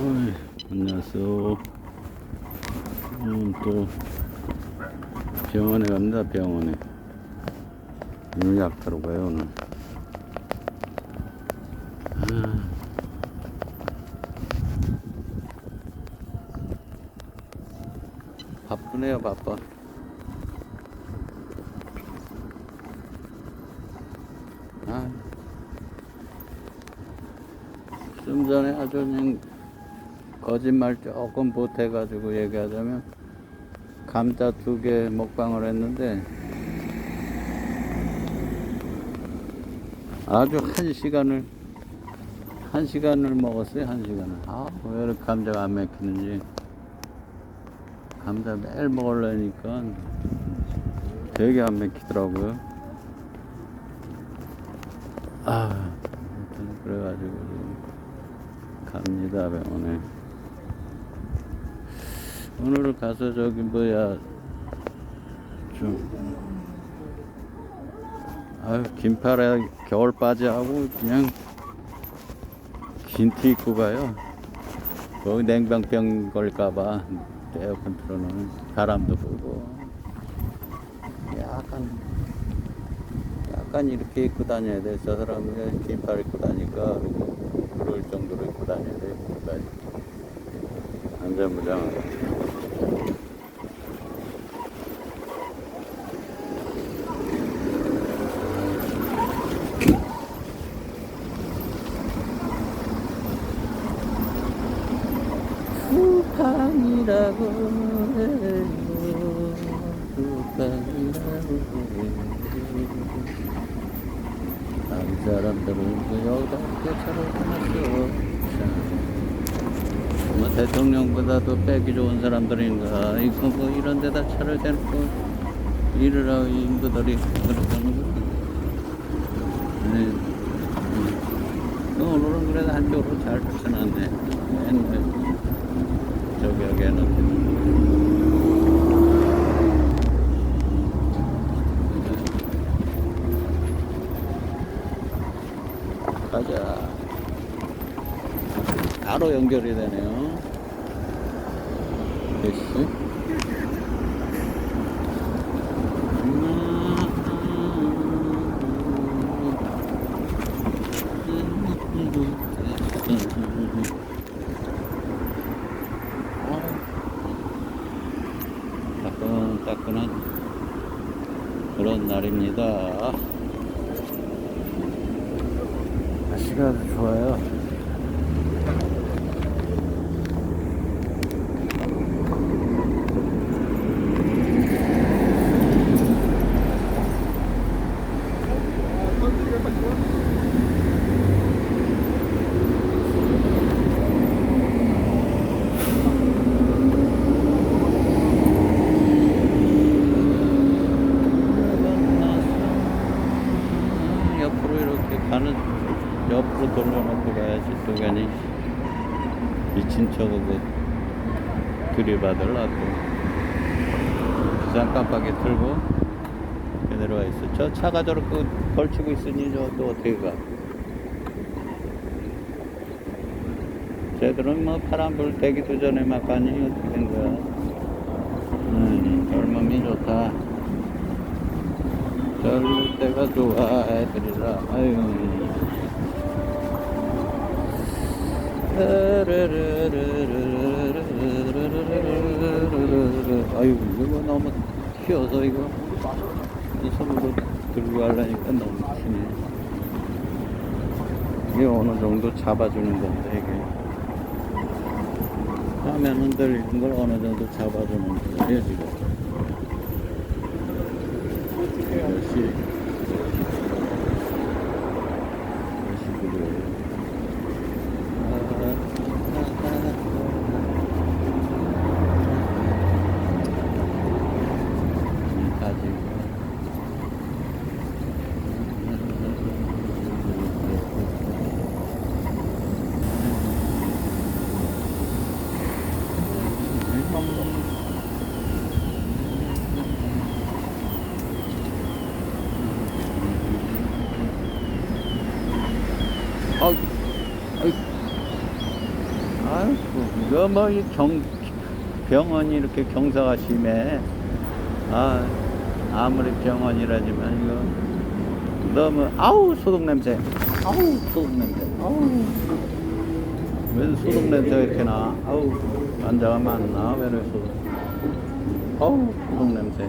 어이, 안녕하세요. 오늘 또 병원에 갑니다, 병원에. 오늘 약 타러 가요, 오늘. 아. 바쁘네요, 바빠. 아. 좀 전에 아주 그냥 거짓말 조금 보태가지고 얘기하자면 감자 두 개 먹방을 했는데 아주 한 시간을 한 시간을 먹었어요 한 시간을. 아왜 이렇게 감자가 안 먹히는지. 감자 매일 먹으려니까 되게 안 먹히더라고요. 아 그래가지고 갑니다 병원에 오늘 가서 저기 뭐야 좀 아유 긴팔에 겨울 바지하고 그냥 긴 티 입고 가요 거기 냉방병 걸까봐 에어컨 틀어놓으면 바람도 불고 약간 약간 이렇게 입고 다녀야 돼. 저 사람이 긴팔 입고 다니까 그럴 정도로 입고 다녀야 돼. 안전무장. 후팡이라고 해요. 후팡이라고 해요. 다른 사람들은 그 이렇게 차를. 뭐 대통령보다도 빼기 좋은 사람들인가. 이거 뭐 이런 데다 차를 대놓고 일을 하고 인부들이 그러는 거. 네. 음. 오늘은 그래도 한쪽으로 잘 붙여놨네. 저기 여기 해놨지. 가자. 바로 연결이 되네요. 됐어? 그런 날입니다. 날씨가 아주 좋아요. 옆으로 이렇게 가는 옆으로 돌려놓고 가야지 또 괜히 미친 척하고 들이받으려고. 부산 깜빡이 틀고 이렇게 내려와 있어. 저 차가 저렇게 걸치고 있으니 저또 어떻게 가? 쟤들은 뭐 파란 불 대기도 전에 막 가니 어떻게 된 거야? 음, 젊음이 좋다 젊을 때가 좋아 애들이라. 아유. 아유 이거 너무 튀어서 이거 이 손으로 들고 가려니까 너무 튀네 이게 어느 정도 잡아주는 건데 이게 화면 흔들리는 걸 어느 정도 잡아주는 거예요 지금 역시 역시 그래요 아이고, 이거 뭐, 이 경, 병원이 이렇게 경사가 심해. 아, 아무리 병원이라지만, 이거, 너무, 아우, 소독 냄새. 아우, 소독 냄새. 아우. 왜 소독 냄새가 이렇게 나? 아우, 환자가 많나? 왜 소독. 아우, 소독 냄새.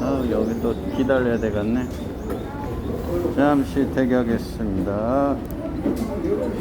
아우, 여기 또 기다려야 되겠네. 잠시 대기하겠습니다.